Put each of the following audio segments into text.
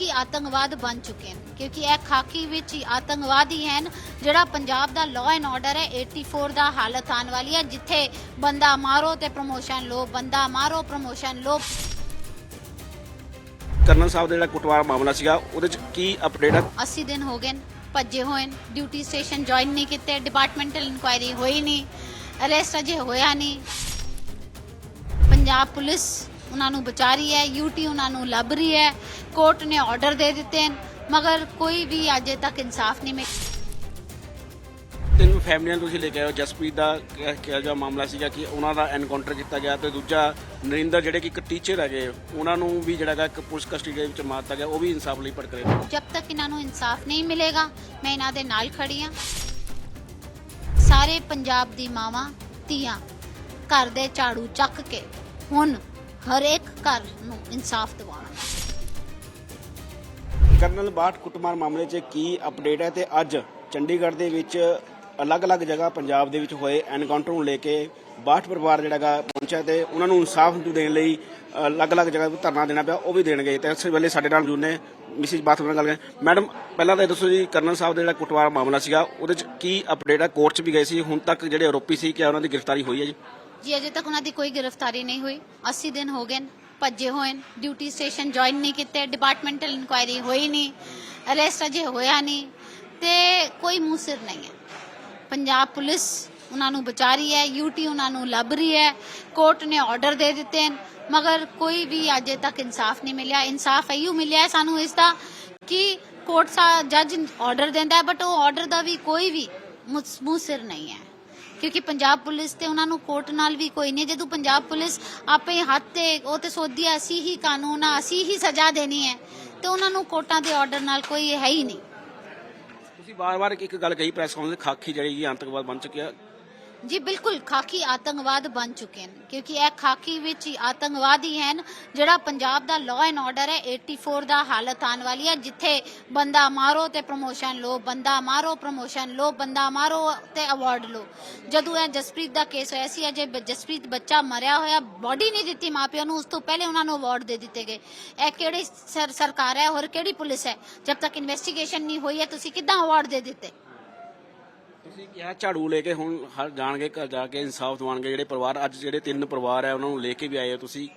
ਖਾਕੀ ਆਤੰਕਵਾਦ ਬਣ ਚੁੱਕੇ ਹਨ ਕਿਉਂਕਿ ਇਹ ਖਾਕੀ ਵਿੱਚ ਹੀ ਆਤੰਕਵਾਦੀ ਹਨ ਜਿਹੜਾ ਪੰਜਾਬ ਦਾ ਲਾਅ ਐਂਡ ਆਰਡਰ ਹੈ 84 ਦਾ ਹਾਲਤ ਆਉਣ ਵਾਲੀ ਹੈ ਜਿੱਥੇ ਬੰਦਾ ਮਾਰੋ ਤੇ ਪ੍ਰਮੋਸ਼ਨ ਲੋ ਬੰਦਾ ਮਾਰੋ ਪ੍ਰਮੋਸ਼ਨ ਲੋ ਕਰਨਲ ਸਾਹਿਬ ਦਾ ਜਿਹੜਾ ਕੁਟਵਾਰ ਮਾਮਲਾ ਸੀਗਾ ਉਹਦੇ ਚ ਕੀ ਅਪਡੇਟ ਹੈ? 80 ਦਿਨ ਹੋ ਗਏ ਨੇ, ਭੱਜੇ ਹੋਏ ਨੇ ਡਿਊਟੀ ਸਟੇਸ਼ਨ ਜੁਆਇਨ ਨਹੀਂ ਕੀਤੇ ਡਿਪਾਰਟਮੈਂਟਲ ਇਨਕੁਆਇਰੀ ਹੋਈ ਨਹੀਂ ਅਰੈਸਟ ਅਜੇ ਹੋਇਆ ਨਹੀਂ। ਪੰਜਾਬ ਪੁਲਿਸ ਉਹਨਾਂ ਨੂੰ ਬਚਾ ਰਹੀ ਹੈ ਯੂਟੀ ਉਹਨਾਂ ਨੂੰ ਲੱਭ ਰਹੀ ਹੈ ਕੋਰਟ ਨੇ ਆਰਡਰ ਦੇ ਦਿੱਤੇ ਮਗਰ ਕੋਈ ਵੀ ਅਜੇ ਤੱਕ ਇਨਸਾਫ ਨਹੀਂ ਮਿਲਿਆ। ਤਿੰਨ ਫੈਮਲੀਆਂ ਤੁਸੀਂ ਲੈ ਕੇ ਆਏ ਹੋ ਜਸਪ੍ਰੀਤ ਦਾ ਕਿਹਾ- ਜਾ ਮਾਮਲਾ ਸੀਗਾ ਕਿ ਉਹਨਾਂ ਦਾ ਐਨਕਾਊਂਟਰ ਕੀਤਾ ਗਿਆ ਤੇ ਦੂਜਾ ਨਰਿੰਦਰ ਜਿਹੜੇ ਕਿ ਇੱਕ ਟੀਚਰ ਹੈਗੇ ਉਹਨਾਂ ਨੂੰ ਵੀ ਜਿਹੜਾ ਇੱਕ ਪੁਲਿਸ ਕਸਟਡੀ ਦੇ ਵਿੱਚ ਮਾਰਤਾ ਗਿਆ ਉਹ ਵੀ ਇਨਸਾਫ ਲਈ ਭਟਕ ਰਹੇ ਨੇ। ਜਬ ਤੱਕ ਇਹਨਾਂ ਨੂੰ ਇਨਸਾਫ ਨਹੀਂ ਮਿਲੇਗਾ ਮੈਂ ਇਹਨਾਂ ਦੇ ਨਾਲ ਖੜੀ ਹਾਂ। ਸਾਰੇ ਪੰਜਾਬ ਦੀ ਮਾਵਾਂ ਧੀਆਂ ਘਰ ਦੇ ਝਾੜੂ ਚੱਕ ਕੇ ਹੁਣ ਹਰ ਇੱਕ ਘਰ ਨੂੰ ਇਨਸਾਫ ਦਿਵਾਉਣਾ। ਕਰਨਲ ਬਾਠ ਕੁੱਟਮਾਰ ਮਾਮਲੇ 'ਚ ਕੀ ਅਪਡੇਟ ਹੈ ਤੇ ਅੱਜ ਚੰਡੀਗੜ੍ਹ ਦੇ ਵਿੱਚ ਅਲੱਗ-ਅਲੱਗ ਜਗ੍ਹਾ ਪੰਜਾਬ ਦੇ ਵਿੱਚ ਹੋਏ ਐਨਕਾਊਂਟਰ ਨੂੰ ਲੈ ਕੇ ਬਾਠ ਪਰਿਵਾਰ ਜਿਹੜਾ ਪਹੁੰਚਿਆ ਤੇ ਉਹਨਾਂ ਨੂੰ ਇਨਸਾਫ ਦੇਣ ਲਈ ਅਲੱਗ-ਅਲੱਗ ਜਗ੍ਹਾ ਤੇ ਧਰਨਾ ਦੇਣਾ ਪਿਆ, ਉਹ ਵੀ ਦੇਣਗੇ। ਤੇ ਇਸ ਵੇਲੇ ਸਾਡੇ ਨਾਲ ਜੁੜਨੇ ਮਿਸਿਸ ਬਾਠ ਨਾਲ ਗੱਲ ਕਰ ਮੈਡਮ, ਪਹਿਲਾਂ ਤਾਂ ਇਹ ਦੱਸੋ ਜੀ, ਕਰਨਲ ਸਾਹਿਬ ਦਾ ਜਿਹੜਾ ਕੁੱਟਮਾਰ ਮਾਮਲਾ ਸੀਗਾ, ਉਹਦੇ 'ਚ ਕੀ ਅਪਡੇਟ ਹੈ? ਕੋਰਟ 'ਚ ਵੀ ਗਏ ਸੀ, ਹੁਣ ਤੱਕ ਜਿਹੜੇ ਆਰੋਪੀ ਸੀ, ਕਿ ਉਹਨਾਂ ਦੀ ਗ੍ਰਿਫਤਾਰੀ ਹੋਈ ਹੈ ਜੀ? ਜੀ ਅਜੇ ਤੱਕ ਉਹਨਾਂ ਦੀ ਕੋਈ ਗ੍ਰਿਫਤਾਰੀ ਨਹੀਂ ਹੋਈ। 80 ਦਿਨ ਹੋ ਗਏ ਨੇ, ਭੱਜੇ ਹੋਏ ਨੇ ਡਿਊਟੀ ਸਟੇਸ਼ਨ ਜੁਆਇਨ ਨਹੀਂ ਕੀਤੇ ਡਿਪਾਰਟਮੈਂਟਲ ਇਨਕੁਆਇਰੀ ਹੋਈ ਨਹੀਂ ਅਰੈਸਟ ਅਜੇ ਹੋਇਆ ਨਹੀਂ ਤੇ ਕੋਈ ਮੂੰਹ ਸਿਰ ਨਹੀਂ ਹੈ। ਪੰਜਾਬ ਪੁਲਿਸ ਉਹਨਾਂ ਨੂੰ ਬਚਾ ਰਹੀ ਹੈ ਯੂਟੀ ਉਹਨਾਂ ਨੂੰ ਲੱਭ ਰਹੀ ਹੈ ਕੋਰਟ ਨੇ ਆਰਡਰ ਦੇ ਦਿੱਤੇ ਨੇ ਮਗਰ ਕੋਈ ਵੀ ਅਜੇ ਤੱਕ ਇਨਸਾਫ ਨਹੀਂ ਮਿਲਿਆ। ਇਨਸਾਫ ਇਹੀ ਮਿਲਿਆ ਹੈ ਸਾਨੂੰ ਇਸ ਦਾ ਕਿ ਕੋਰਟ ਸਾ ਜੱਜ ਆਰਡਰ ਦਿੰਦਾ ਹੈ ਬਟ ਉਹ ਆਰਡਰ ਦਾ ਵੀ ਕੋਈ ਵੀ ਮੁਸ- ਮੂੰਹ ਸਿਰ ਨਹੀਂ ਹੈ। ਕਿਉਂਕਿ ਪੰਜਾਬ ਪੁਲਿਸ ਤੇ ਉਹਨਾਂ ਨੂੰ ਕੋਰਟ ਨਾਲ ਵੀ ਕੋਈ ਨਹੀਂ, ਜਦੋਂ ਪੰਜਾਬ ਪੁਲਿਸ ਆਪੇ ਹੱਥ ਤੇ ਉਹ ਤੇ ਸੋਧੀ ਹੈ ਅਸੀਂ ਹੀ ਕਾਨੂੰਨ ਆ, ਅਸੀਂ ਹੀ ਸਜ਼ਾ ਦੇਣੀ ਹੈ, ਤੇ ਉਹਨਾਂ ਨੂੰ ਕੋਰਟਾਂ ਦੇ ਆਰਡਰ ਨਾਲ ਕੋਈ ਹੈ ਹੀ ਨਹੀਂ। ਤੁਸੀਂ ਬਾਰ-ਬਾਰ ਇੱਕ ਗੱਲ ਕਹੀ ਪ੍ਰੈਸ ਕਾਨਫਰੰਸ ਖਾਕੀ ਜਿਹੜੀ ਕਿ ਆਤੰਕਵਾਦ ਬਣ ਚੁੱਕਿਆ ਜੀ ਬਿਲਕੁਲ, ਖਾਕੀ ਆਤੰਕਵਾਦ ਬਣ ਚੁੱਕੇ ਹਨ, ਕਿਉਂਕਿ ਇਹ ਖਾਕੀ ਵਿੱਚ ਹੀ ਆਤੰਕਵਾਦੀ ਹਨ, ਜਿਹੜਾ ਪੰਜਾਬ ਦਾ ਲਾਅ ਐਂਡ ਆਰਡਰ ਹੈ 84 ਦਾ ਹਾਲਤ ਆਉਣ ਵਾਲੀ ਹੈ, ਜਿੱਥੇ ਬੰਦਾ ਮਾਰੋ ਤੇ ਪ੍ਰਮੋਸ਼ਨ ਲੋ ਬੰਦਾ ਮਾਰੋ ਪ੍ਰਮੋਸ਼ਨ ਲੋ ਬੰਦਾ ਮਾਰੋ ਤੇ ਅਵਾਰਡ ਲੋ ਜਦੋਂ ਇਹ ਜਸਪ੍ਰੀਤ ਦਾ ਕੇਸ ਹੋਇਆ ਸੀ, ਅਜੇ ਜਸਪ੍ਰੀਤ ਬੱਚਾ ਮਰਿਆ ਹੋਇਆ ਬੋਡੀ ਨਹੀਂ ਦਿੱਤੀ ਮਾਪਿਆਂ ਨੂੰ, ਉਸ ਤੋਂ ਪਹਿਲੇ ਉਹਨਾਂ ਨੂੰ ਅਵਾਰਡ ਦੇ ਦਿੱਤੇ ਗਏ। ਇਹ ਕਿਹੜੀ ਸਰਕਾਰ ਹੈ ਹੋਰ ਕਿਹੜੀ ਪੁਲਿਸ ਹੈ? ਜਦ ਤੱਕ ਇਨਵੈਸਟੀਗੇਸ਼ਨ ਨਹੀਂ ਹੋਈ ਹੈ, ਤੁਸੀਂ ਕਿੱਦਾਂ ਅਵਾਰਡ ਦੇ ਦਿੱਤੇ? ਤੁਸੀਂ ਕਿਹਾ ਝਾੜੂ ਲੈ ਕੇ ਹੁਣ ਹਰ ਜਾਣਗੇ ਘਰ ਜਾ ਕੇ ਇਨਸਾਫ ਦਿਵਾਣਗੇ ਜਿਹੜੇ ਪਰਿਵਾਰ ਅੱਜ ਜਿਹੜੇ ਤਿੰਨ ਪਰਿਵਾਰ ਹੈ ਉਹਨਾਂ ਨੂੰ ਲੈ ਕੇ ਵੀ ਆਏ ਹੋ ਤੁਸੀਂ?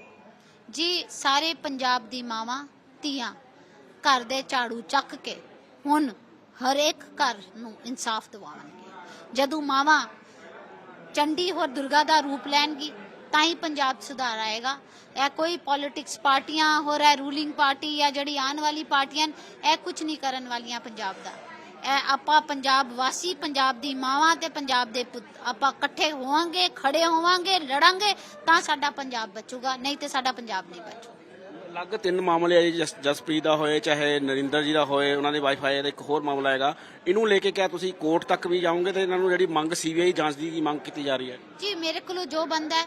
ਜੀ ਸਾਰੇ ਪੰਜਾਬ ਦੀ ਮਾਵਾਂ ਧੀਆਂ ਘਰ ਦੇ ਝਾੜੂ ਚੱਕ ਕੇ ਹੁਣ ਹਰ ਘਰ ਨੂੰ ਇਨਸਾਫ ਦਿਵਾਉਣਗੇ। ਜਦੋਂ ਮਾਵਾਂ ਚੰਡੀ ਹੋਰ ਦੁਰਗਾ ਦਾ ਰੂਪ ਲੈਣਗੀ ਤਾਂ ਹੀ ਪੰਜਾਬ ਸੁਧਾਰ ਆਏਗਾ। ਇਹ ਕੋਈ ਪੋਲਿਟਿਕਸ ਪਾਰਟੀਆਂ ਹੋਰ ਇਹ ਰੂਲਿੰਗ ਪਾਰਟੀ ਜਾਂ ਜਿਹੜੀ ਆਉਣ ਵਾਲੀ ਪਾਰਟੀਆਂ ਨੇ, ਇਹ ਕੁਝ ਨਹੀਂ ਕਰਨ ਵਾਲੀਆਂ ਪੰਜਾਬ ਦਾ। ਇਹ ਆਪਾਂ ਪੰਜਾਬ ਵਾਸੀ ਪੰਜਾਬ ਦੀ ਮਾਵਾਂ ਤੇ ਪੰਜਾਬ ਦੇ ਪੁੱਤ ਆਪਾਂ ਇਕੱਠੇ ਹੋਵਾਂਗੇ ਖੜੇ ਹੋਵਾਂਗੇ ਲੜਾਂਗੇ ਤਾਂ ਸਾਡਾ ਪੰਜਾਬ ਬਚੂਗਾ ਨਹੀਂ ਤੇ ਸਾਡਾ ਪੰਜਾਬ ਨਹੀਂ ਬਚੂਗਾ। ਅਲੱਗ ਤਿੰਨ ਮਾਮਲੇ ਆ ਜਸ- ਜਸਪ੍ਰੀਤ ਦਾ ਹੋਏ ਚਾਹੇ ਨਰਿੰਦਰ ਜੀ ਦਾ ਹੋਏ ਉਹਨਾਂ ਦੇ ਵਾਈਫ ਆਏ ਦਾ ਇੱਕ ਹੋਰ ਮਾਮਲਾ ਹੈਗਾ। ਇਹਨੂੰ ਲੈ ਕੇ ਕਿਆ ਤੁਸੀਂ ਕੋਰਟ ਤੱਕ ਵੀ ਜਾਓਗੇ ਤੇ ਇਹਨਾਂ ਨੂੰ ਜਿਹੜੀ ਮੰਗ ਸੀਬੀਆਈ ਜਾਂਚ ਦੀ ਮੰਗ ਕੀਤੀ ਜਾ ਰਹੀ ਹੈ? ਜੀ ਮੇਰੇ ਕੋਲ ਜੋ ਬੰਦਾ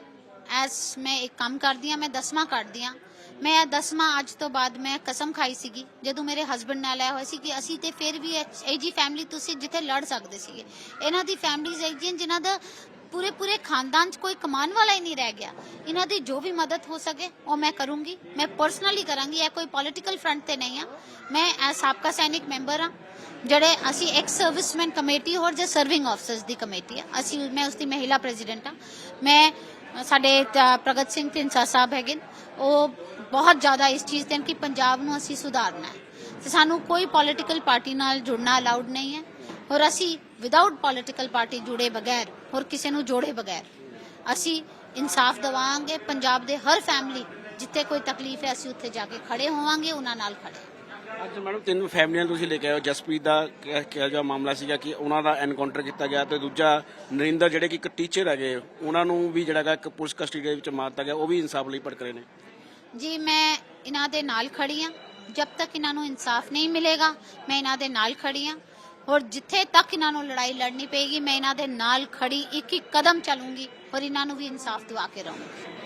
ਐਸ ਮੈਂ ਇੱਕ ਕੰਮ ਕਰਦੀ ਹਾਂ ਮੈਂ ਦਸਵਾਂ ਕੱਢਦੀ ਹਾਂ। ਮੈਂ ਇਹ ਦਸਵਾਂ ਅੱਜ ਤੋਂ ਬਾਅਦ ਮੈਂ ਕਸਮ ਖਾਈ ਸੀਗੀ, ਜਦੋਂ ਮੇਰੇ ਹਸਬੰਡ ਨਾਲ ਆਇਆ ਹੋਇਆ ਸੀ ਕਿ ਅਸੀਂ ਤੇ ਫਿਰ ਵੀ ਇਹ ਜੀ ਫੈਮਿਲੀ ਤੁਸੀਂ ਜਿੱਥੇ ਲੜ ਸਕਦੇ ਸੀਗੇ। ਇਹਨਾਂ ਦੀ ਫੈਮਿਲੀਜ਼ ਹੈ ਜਿਨ੍ਹਾਂ ਦਾ ਪੂਰੇ ਪੂਰੇ ਖਾਨਦਾਨ 'ਚ ਕੋਈ ਕਮਾਉਣ ਵਾਲਾ ਹੀ ਨਹੀਂ ਰਹਿ ਗਿਆ। ਇਹਨਾਂ ਦੀ ਜੋ ਵੀ ਮਦਦ ਹੋ ਸਕੇ, ਉਹ ਮੈਂ ਕਰੂੰਗੀ। ਮੈਂ ਪਰਸਨਲੀ ਕਰਾਂਗੀ, ਇਹ ਕੋਈ ਪੋਲਿਟੀਕਲ ਫਰੰਟ ਤੇ ਨਹੀਂ ਆ। ਮੈਂ ਇਹ ਸਾਬਕਾ ਸੈਨਿਕ ਮੈਂਬਰ ਆ ਜਿਹੜੇ ਅਸੀਂ ਐਕਸ ਸਰਵਿਸਮੈਨ ਕਮੇਟੀ ਹੋਰ ਜੇ ਸਰਵਿੰਗ ਆਫਸਰਸ ਦੀ ਕਮੇਟੀ ਆ। ਅਸੀਂ ਮੈਂ ਉਸ ਦੀ ਮਹਿਲਾ ਪ੍ਰੈਜ਼ੀਡੈਂਟ ਆ ਮੈਂ ਸਾਡੇ ਤ- ਪ੍ਰਗਟ ਸਿੰਘ ਢਿੰਸਾ ਸਾਹਿਬ ਹੈਗੇ ਉਹ ਬਹੁਤ ਜ਼ਿਆਦਾ ਇਸ ਚੀਜ਼ ਤੇ ਕਿ ਪੰਜਾਬ ਨੂੰ ਅਸੀਂ ਸੁਧਾਰਨਾ ਹੈ। ਤੇ ਸਾਨੂੰ ਕੋਈ ਪੋਲਿਟੀਕਲ ਪਾਰਟੀ ਨਾਲ ਜੁੜਨਾ ਅਲਾਉਡ ਨਹੀਂ ਹੈ। ਔਰ ਅਸੀਂ ਵਿਦਆਊਟ ਪੋਲਿਟੀਕਲ ਪਾਰਟੀ ਜੁੜੇ ਬਗੈਰ, ਹੋਰ ਕਿਸੇ ਨੂੰ ਜੋੜੇ ਬਗੈਰ, ਅਸੀਂ ਇਨਸਾਫ ਦਿਵਾਵਾਂਗੇ ਪੰਜਾਬ ਦੇ ਹਰ ਫੈਮਿਲੀ ਜਿੱਥੇ ਕੋਈ ਤਕਲੀਫ ਹੈ, ਅਸੀਂ ਉੱਥੇ ਜਾ ਕੇ ਖੜੇ ਹੋਵਾਂਗੇ, ਉਹਨਾਂ ਨਾਲ ਖੜੇ ਅੱਜ ਮੈਡਮ ਤਿੰਨ ਫੈਮਲੀਆਂ ਤੁਸੀਂ ਲੈ ਕੇ ਆਏ ਜਸਪ੍ਰੀਤ ਦਾ ਕਿਹਾ- ਜਾ ਮਾਮਲਾ ਸੀਗਾ ਕਿ ਉਹਨਾਂ ਦਾ ਐਨਕਾਊਂਟਰ ਕੀਤਾ ਗਿਆ ਤੇ ਦੂਜਾ ਨਰਿੰਦਰ ਜਿਹੜੇ ਕਿ ਇੱਕ ਟੀਚਰ ਹੈਗੇ, ਉਹਨਾਂ ਨੂੰ ਵੀ ਜਿਹੜਾ ਗਾ ਇੱਕ ਪੁਲਿਸ ਕਸਟਡੀ ਦੇ ਵਿੱਚ ਮਾਰਤਾ ਗਿਆ। ਉਹ ਵੀ ਇਨਸਾਫ ਲਈ ਭਟਕ ਰਹੇ ਨੇ। ਜੀ, ਮੈਂ ਇਹਨਾਂ ਦੇ ਨਾਲ ਖੜੀ ਆ ਜਦ ਤੱਕ ਇਹਨਾਂ ਨੂੰ ਇਨਸਾਫ ਨਹੀਂ ਮਿਲੇਗਾ, ਮੈਂ ਇਹਨਾਂ ਦੇ ਨਾਲ ਖੜੀ ਹਾਂ। ਔਰ ਜਿੱਥੇ ਤੱਕ ਇਹਨਾਂ ਨੂੰ ਲੜਾਈ ਲੜਨੀ ਪਏਗੀ, ਮੈਂ ਇਹਨਾਂ ਦੇ ਨਾਲ ਖੜੀ ਇੱਕ ਇੱਕ ਕਦਮ ਚੱਲੂੰਗੀ ਔਰ ਇਹਨਾਂ ਨੂੰ ਵੀ ਇਨਸਾਫ ਦਿਵਾ ਕੇ ਰਹੂੰਗੀ।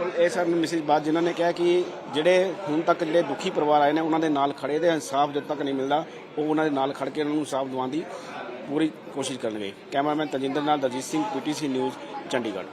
ਇਹ ਸਰ ਮੈਸੇਜ ਬਾਅਦ ਜਿਨ੍ਹਾਂ ਨੇ ਕਿਹਾ ਕਿ ਜਿਹੜੇ ਹੁਣ ਤੱਕ ਜਿਹੜੇ ਦੁਖੀ ਪਰਿਵਾਰ ਆਏ ਨੇ, ਉਹਨਾਂ ਦੇ ਨਾਲ ਖੜੇ ਦੇ ਇਨਸਾਫ ਜਦ ਤੱਕ ਨਹੀਂ ਮਿਲਦਾ, ਉਹ ਉਹਨਾਂ ਦੇ ਨਾਲ ਖੜ ਕੇ ਉਹਨਾਂ ਨੂੰ ਇਨਸਾਫ ਦਿਵਾਉਣ ਦੀ ਪੂਰੀ ਕੋਸ਼ਿਸ਼ ਕਰਨਗੇ। ਕੈਮਰਾਮੈਨ ਤਜਿੰਦਰ ਨਾਲ ਦਰਜੀਤ ਸਿੰਘ, ਪੀਟੀਸੀ ਨਿਊਜ਼, ਚੰਡੀਗੜ੍ਹ।